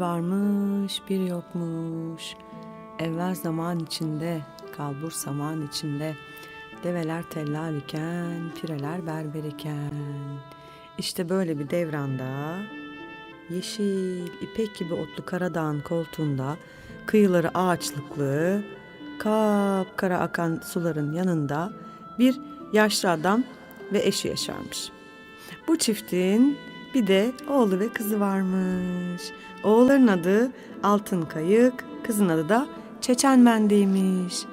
varmış bir yokmuş. Evvel zaman içinde, kalbur saman içinde. Develer tellal iken, pireler berber iken. İşte böyle bir devranda yeşil, ipek gibi otlu Karadağ'ın koltuğunda kıyıları ağaçlıklı, kapkara akan suların yanında bir yaşlı adam ve eşi yaşarmış. Bu çiftin bir de oğlu ve kızı varmış. Oğulların adı Altın Kayık, kızın adı da Çeçen Mende'ymiş.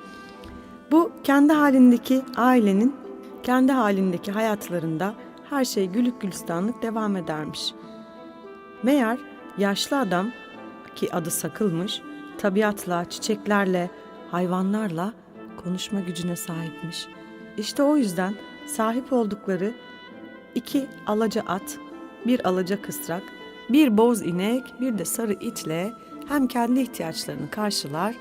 Bu kendi halindeki ailenin kendi halindeki hayatlarında her şey gülük gülistanlık devam edermiş. Meğer yaşlı adam ki adı Sakılmış, tabiatla, çiçeklerle, hayvanlarla konuşma gücüne sahipmiş. İşte o yüzden sahip oldukları iki alaca at, bir alaca kısrak, bir boz inek, bir de sarı itle hem kendi ihtiyaçlarını karşılar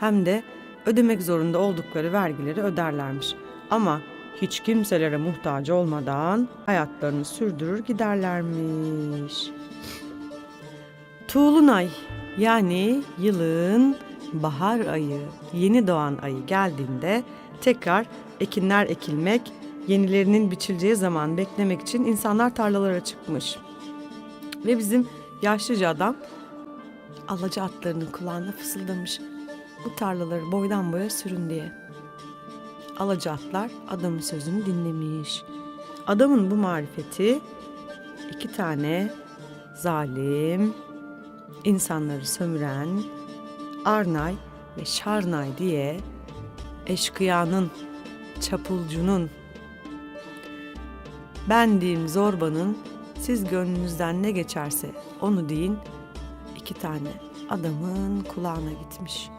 hem de ödemek zorunda oldukları vergileri öderlermiş. Ama hiç kimselere muhtaç olmadan hayatlarını sürdürür giderlermiş. Tuğlunay yani yılın bahar ayı, yeni doğan ayı geldiğinde tekrar ekinler ekilmek, yenilerinin biçileceği zaman beklemek için insanlar tarlalara çıkmış. Ve bizim yaşlıca adam alaca atlarının kulağına fısıldamış. Bu tarlaları boydan boya sürün diye. Alaca atlar adamın sözünü dinlemiş. Adamın bu marifeti iki tane zalim, insanları sömüren Arnay ve Şarnay diye eşkıyanın, çapulcunun, ben diyeyim zorbanın siz gönlünüzden ne geçerse onu deyin iki tane adamın kulağına gitmiş.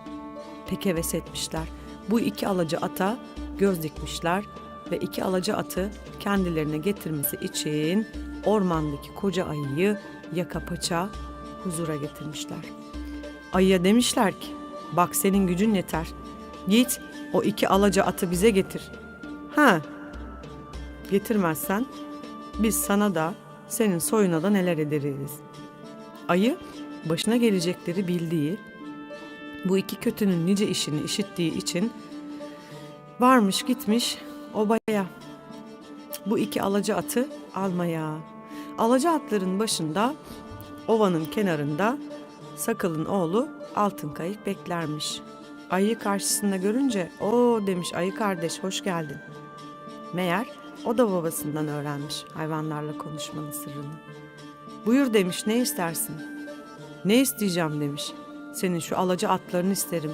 Pek heves etmişler. Bu iki alaca ata göz dikmişler ve iki alaca atı kendilerine getirmesi için ormandaki koca ayıyı yaka paça huzura getirmişler. Ayıya demişler ki bak senin gücün yeter. Git o iki alaca atı bize getir. Ha getirmezsen biz sana da senin soyuna da neler ederiz. Ayı başına gelecekleri bildiği bu iki kötünün nice işini işittiği için varmış gitmiş obaya bu iki alaca atı almaya. Alaca atların başında ovanın kenarında Sakal'ın oğlu Altın Kayık beklermiş. Ayı karşısında görünce o demiş ayı kardeş hoş geldin. Meğer o da babasından öğrenmiş hayvanlarla konuşmanın sırrını. Buyur demiş ne istersin? Ne isteyeceğim demiş. Senin şu alaca atlarını isterim.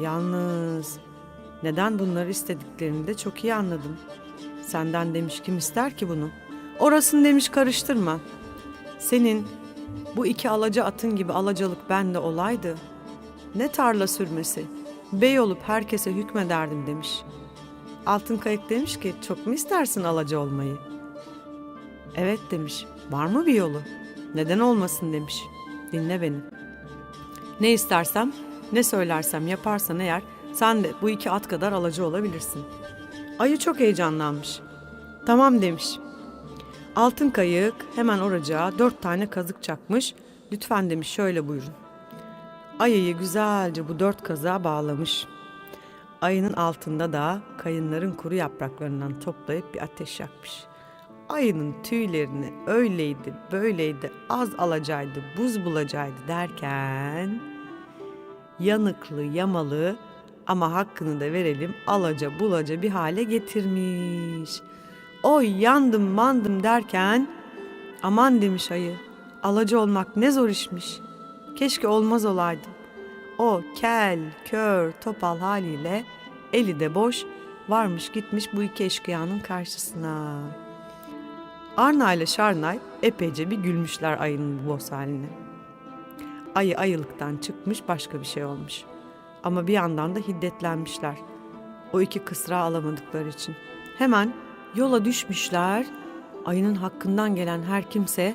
Yalnız neden bunları istediklerini de çok iyi anladım. Senden demiş kim ister ki bunu? Orasını demiş karıştırma. Senin bu iki alaca atın gibi alacalık bende olaydı. Ne tarla sürmesi. Bey olup herkese hükmederdim demiş. Altın kayık demiş ki çok mu istersin alaca olmayı? Evet demiş. Var mı bir yolu? Neden olmasın demiş. Dinle beni. Ne istersem, ne söylersem yaparsan eğer sen de bu iki at kadar alıcı olabilirsin. Ayı çok heyecanlanmış. Tamam demiş. Altın kayık hemen oracağa dört tane kazık çakmış. Lütfen demiş şöyle buyurun. Ayıyı güzelce bu dört kazığa bağlamış. Ayının altında da kayınların kuru yapraklarından toplayıp bir ateş yakmış. Ayının tüylerini öyleydi böyleydi az alacaydı buz bulacaydı derken yanıklı yamalı ama hakkını da verelim alaca bulaca bir hale getirmiş. Oy yandım mandım derken aman demiş ayı alaca olmak ne zor işmiş. Keşke olmaz olaydım. O kel, kör, topal haliyle eli de boş varmış gitmiş bu iki eşkıyanın karşısına. Arna ile Şarnay epeyce bir gülmüşler ayının bu boz haline. Ayı ayılıktan çıkmış başka bir şey olmuş. Ama bir yandan da hiddetlenmişler. O iki kısrağı alamadıkları için. Hemen yola düşmüşler. Ayının hakkından gelen her kimse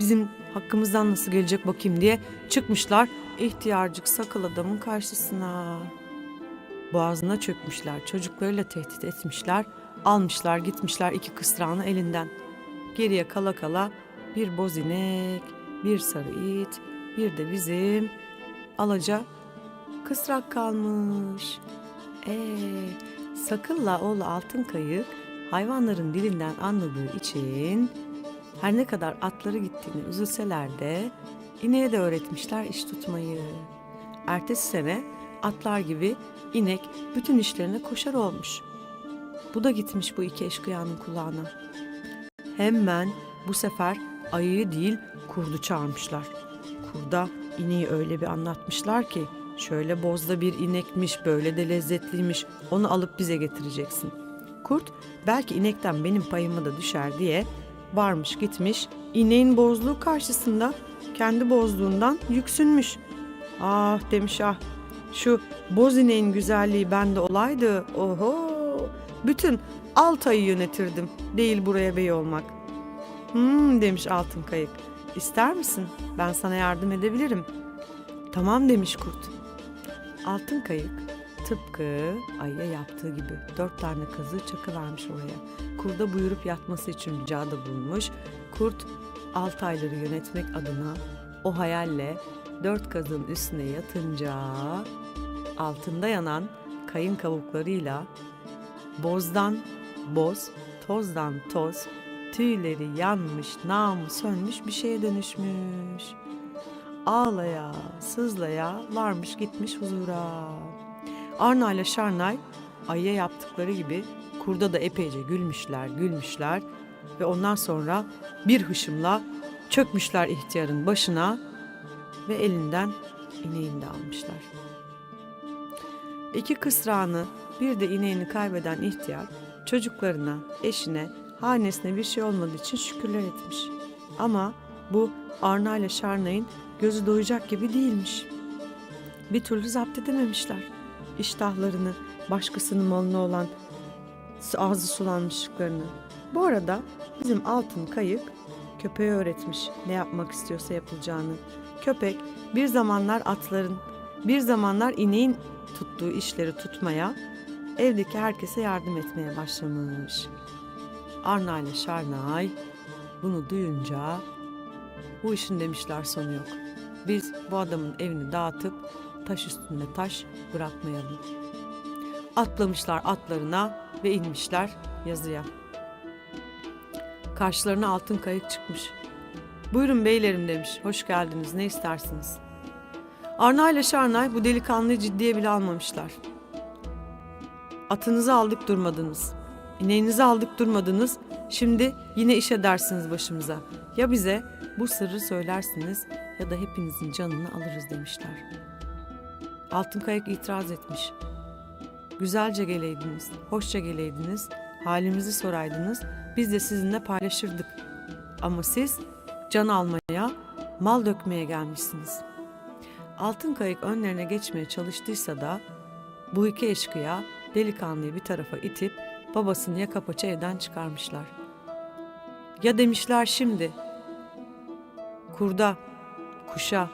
bizim hakkımızdan nasıl gelecek bakayım diye çıkmışlar ihtiyarcık sakal adamın karşısına. Boğazına çökmüşler, çocuklarıyla tehdit etmişler, almışlar gitmişler iki kısrağını elinden. Geriye kala kala bir boz inek, bir sarı it, bir de bizim alaca kısrak kalmış. Ee, Sakınla oğlu Altın Kayık hayvanların dilinden anladığı için her ne kadar atları gittiğini üzülseler de ineğe de öğretmişler iş tutmayı. Ertesi sene atlar gibi inek bütün işlerine koşar olmuş. Bu da gitmiş bu iki eşkıyanın kulağına. Hemen bu sefer ayıyı değil kurdu çağırmışlar. Kurda ineği öyle bir anlatmışlar ki şöyle bozda bir inekmiş böyle de lezzetliymiş onu alıp bize getireceksin. Kurt belki inekten benim payıma da düşer diye varmış gitmiş ineğin bozluğu karşısında kendi bozluğundan yüksünmüş. Ah demiş ah şu boz ineğin güzelliği bende olaydı oho bütün Altay'ı yönetirdim değil buraya bey olmak. Hmm demiş altın kayık. İster misin? Ben sana yardım edebilirim. Tamam demiş kurt. Altın kayık tıpkı ayıya yaptığı gibi dört tane kazığı çakıvermiş oraya. Kurda buyurup yatması için ricada bulunmuş. Kurt Altayları yönetmek adına o hayalle dört kazın üstüne yatınca altında yanan kayın kavuklarıyla bozdan boz, tozdan toz, tüyleri yanmış, namı sönmüş bir şeye dönüşmüş. Ağlaya, sızlaya varmış gitmiş huzura. Arna ile Şarnay ayıya yaptıkları gibi kurda da epeyce gülmüşler, gülmüşler ve ondan sonra bir hışımla çökmüşler ihtiyarın başına ve elinden ineğini de almışlar. İki kısrağını bir de ineğini kaybeden ihtiyar çocuklarına, eşine, hanesine bir şey olmadığı için şükürler etmiş. Ama bu Arna ile Şarnay'ın gözü doyacak gibi değilmiş. Bir türlü zapt edememişler. İştahlarını, başkasının malına olan ağzı sulanmışlıklarını. Bu arada bizim altın kayık köpeğe öğretmiş ne yapmak istiyorsa yapılacağını. Köpek bir zamanlar atların, bir zamanlar ineğin tuttuğu işleri tutmaya, evdeki herkese yardım etmeye başlamış. Arna ile Şarnay bunu duyunca bu işin demişler sonu yok. Biz bu adamın evini dağıtıp taş üstünde taş bırakmayalım. Atlamışlar atlarına ve inmişler yazıya. Karşılarına altın kayık çıkmış. Buyurun beylerim demiş. Hoş geldiniz. Ne istersiniz? Arna ile Şarnay bu delikanlıyı ciddiye bile almamışlar. Atınızı aldık durmadınız. İneğinizi aldık durmadınız. Şimdi yine iş edersiniz başımıza. Ya bize bu sırrı söylersiniz ya da hepinizin canını alırız demişler. Altın Kayık itiraz etmiş. Güzelce geleydiniz, hoşça geleydiniz, halimizi soraydınız, biz de sizinle paylaşırdık. Ama siz can almaya, mal dökmeye gelmişsiniz. Altın Kayık önlerine geçmeye çalıştıysa da bu iki eşkıya delikanlıyı bir tarafa itip babasını yaka paça evden çıkarmışlar. Ya demişler şimdi, kurda, kuşa,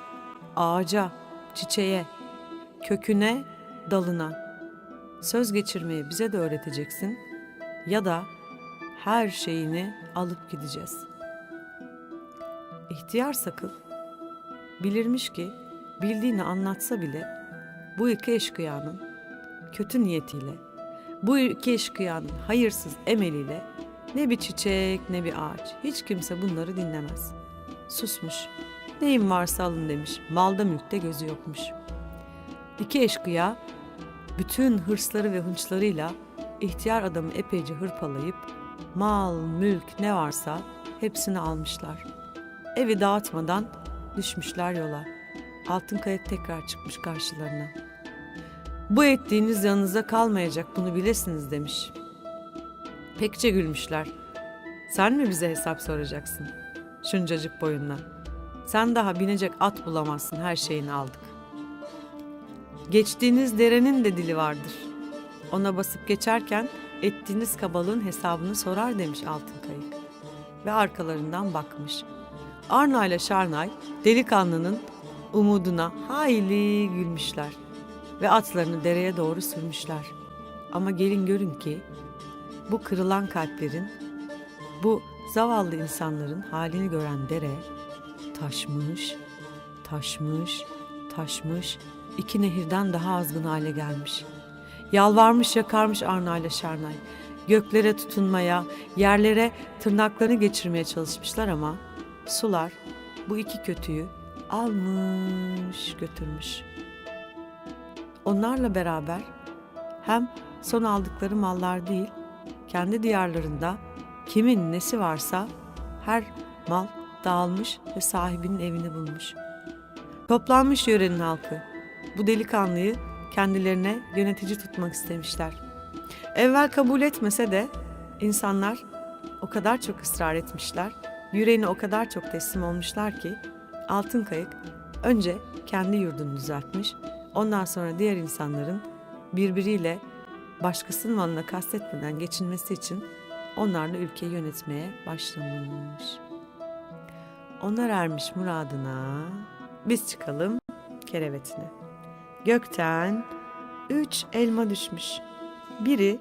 ağaca, çiçeğe, köküne, dalına söz geçirmeyi bize de öğreteceksin ya da her şeyini alıp gideceğiz. İhtiyar sakıl bilirmiş ki bildiğini anlatsa bile bu iki eşkıyanın kötü niyetiyle, bu iki eşkıyanın hayırsız emeliyle ne bir çiçek ne bir ağaç hiç kimse bunları dinlemez. Susmuş. Neyin varsa alın demiş. Malda mülkte gözü yokmuş. İki eşkıya bütün hırsları ve hınçlarıyla ihtiyar adamı epeyce hırpalayıp mal, mülk ne varsa hepsini almışlar. Evi dağıtmadan düşmüşler yola. Altın kayık tekrar çıkmış karşılarına. Bu ettiğiniz yanınıza kalmayacak bunu bilesiniz demiş. Pekçe gülmüşler. Sen mi bize hesap soracaksın? Şuncacık boyunla. Sen daha binecek at bulamazsın her şeyini aldık. Geçtiğiniz derenin de dili vardır. Ona basıp geçerken ettiğiniz kabalığın hesabını sorar demiş altın kayık. Ve arkalarından bakmış. Arna ile Şarnay delikanlının umuduna hayli gülmüşler. Ve atlarını dereye doğru sürmüşler. Ama gelin görün ki bu kırılan kalplerin, bu zavallı insanların halini gören dere taşmış, taşmış, taşmış, iki nehirden daha azgın hale gelmiş. Yalvarmış yakarmış Arna ile Şarnay. Göklere tutunmaya, yerlere tırnaklarını geçirmeye çalışmışlar ama sular bu iki kötüyü almış götürmüş. Onlarla beraber hem son aldıkları mallar değil, kendi diyarlarında kimin nesi varsa her mal dağılmış ve sahibinin evini bulmuş. Toplanmış yörenin halkı. Bu delikanlıyı kendilerine yönetici tutmak istemişler. Evvel kabul etmese de insanlar o kadar çok ısrar etmişler, yüreğine o kadar çok teslim olmuşlar ki Altın Kayık önce kendi yurdunu düzeltmiş, ondan sonra diğer insanların birbiriyle başkasının malına kastetmeden geçinmesi için onlarla ülkeyi yönetmeye başlamış. Onlar ermiş muradına, biz çıkalım kerevetine. Gökten üç elma düşmüş. Biri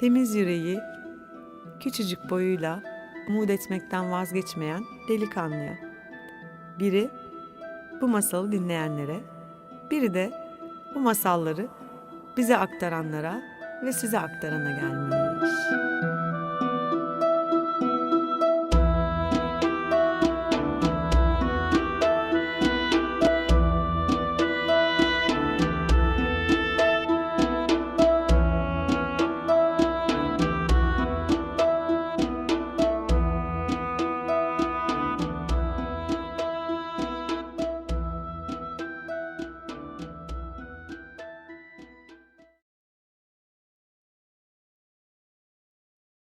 temiz yüreği, küçücük boyuyla umut etmekten vazgeçmeyen delikanlıya. Biri bu masalı dinleyenlere, biri de bu masalları bize aktaranlara ve size aktarana gelmiş.